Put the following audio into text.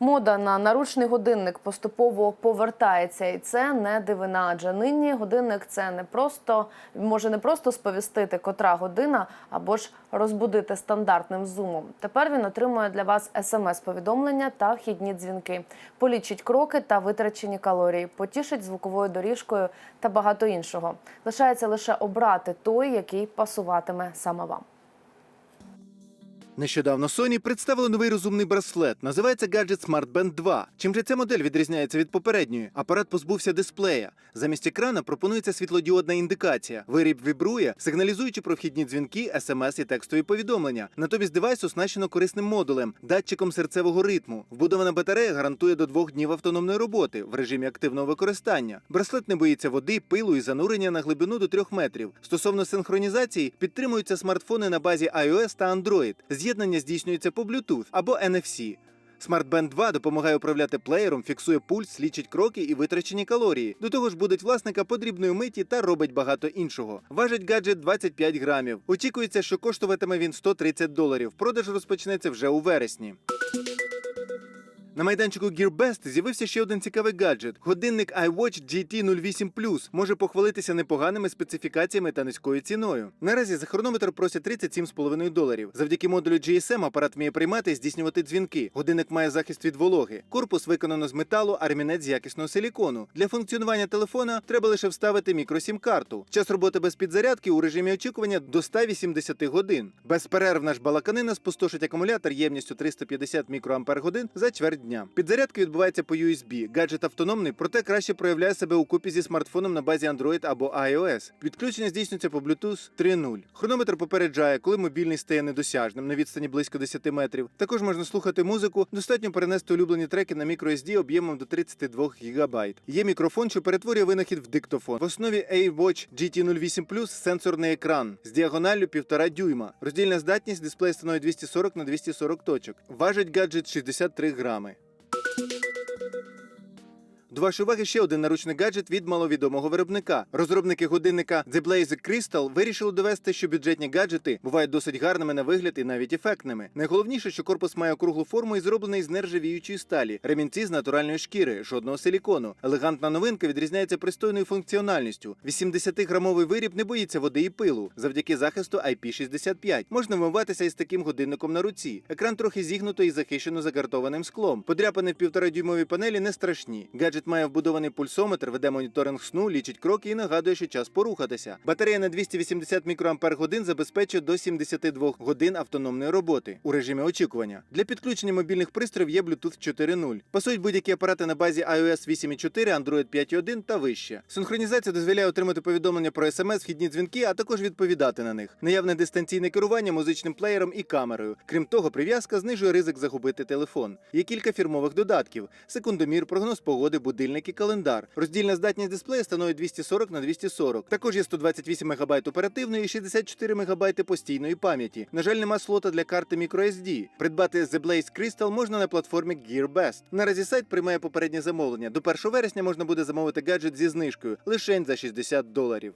Мода на наручний годинник поступово повертається, і це не дивина. Адже нині годинник це не просто може не просто сповістити, котра година, або ж розбудити стандартним зумом. Тепер він отримує для вас смс-повідомлення та вхідні дзвінки, полічить кроки та витрачені калорії, потішить звуковою доріжкою та багато іншого. Лишається лише обрати той, який пасуватиме саме вам. Нещодавно Sony представила новий розумний браслет. Називається гаджет Smart Band 2. Чим же ця модель відрізняється від попередньої? Апарат позбувся дисплея. Замість екрана пропонується світлодіодна індикація. Виріб вібрує, сигналізуючи про вхідні дзвінки, смс і текстові повідомлення. Натомість девайс оснащено корисним модулем, датчиком серцевого ритму. Вбудована батарея гарантує до двох днів автономної роботи в режимі активного використання. Браслет не боїться води, пилу і занурення на глибину до 3 метрів. Стосовно синхронізації, підтримуються смартфони на базі iOS та Android. З'єднання здійснюється по Bluetooth або NFC. SmartBand 2 допомагає управляти плеєром, фіксує пульс, лічить кроки і витрачені калорії. До того ж, будуть власника подрібної миті та робить багато іншого. Важить гаджет 25 грамів. Очікується, що коштуватиме він 130 доларів. Продаж розпочнеться вже у вересні. На майданчику GearBest з'явився ще один цікавий гаджет. Годинник iWatch GT08 Plus може похвалитися непоганими специфікаціями та низькою ціною. Наразі за хронометр просять 37,5 доларів. Завдяки модулю GSM апарат вміє приймати і здійснювати дзвінки. Годинник має захист від вологи. Корпус виконано з металу, а ремінець з якісного силікону. Для функціонування телефона треба лише вставити мікросім-карту. Час роботи без підзарядки у режимі очікування до 180 годин. Безперервна ж балаканина спустошить акумулятор ємністю 350 мікроампер за чверть дня. Підзарядка відбувається по USB. Гаджет автономний, проте краще проявляє себе у купі зі смартфоном на базі Android або iOS. Підключення здійснюється по Bluetooth 3.0. Хронометр попереджає, коли мобільний стає недосяжним на відстані близько 10 метрів. Також можна слухати музику. Достатньо перенести улюблені треки на microSD об'ємом до 32 ГБ. Є мікрофон, що перетворює винахід в диктофон. В основі A-Watch GT08 Plus сенсорний екран з діагоналлю 1,5 дюйма. Роздільна здатність дисплея становить 240 на 240 точок. Важить гаджет 63 грами. thank you До вашої уваги ще один наручний гаджет від маловідомого виробника. Розробники годинника The Blaze Crystal вирішили довести, що бюджетні гаджети бувають досить гарними на вигляд і навіть ефектними. Найголовніше, що корпус має округлу форму і зроблений з нержавіючої сталі, ремінці з натуральної шкіри, жодного силікону. Елегантна новинка відрізняється пристойною функціональністю. 80-грамовий виріб не боїться води і пилу завдяки захисту IP65. Можна вмиватися із таким годинником на руці. Екран трохи зігнуто і захищено загартованим склом. Подряпини в півторадюймовій панелі не страшні. Гаджет має вбудований пульсометр, веде моніторинг сну, лічить кроки і нагадує, що час порухатися. Батарея на 280 мікроампер забезпечує до 72 годин автономної роботи у режимі очікування. Для підключення мобільних пристроїв є Bluetooth 4.0. Пасують будь-які апарати на базі iOS 8.4, Android 5.1 та вище. Синхронізація дозволяє отримати повідомлення про смс, вхідні дзвінки, а також відповідати на них. Наявне дистанційне керування музичним плеєром і камерою. Крім того, прив'язка знижує ризик загубити телефон. Є кілька фірмових додатків: секундомір, прогноз погоди, будильник і календар. Роздільна здатність дисплея становить 240 на 240. Також є 128 МБ оперативної і 64 МБ постійної пам'яті. На жаль, нема слота для карти microSD. Придбати The Blaze Crystal можна на платформі GearBest. Наразі сайт приймає попереднє замовлення. До 1 вересня можна буде замовити гаджет зі знижкою лишень за 60 доларів.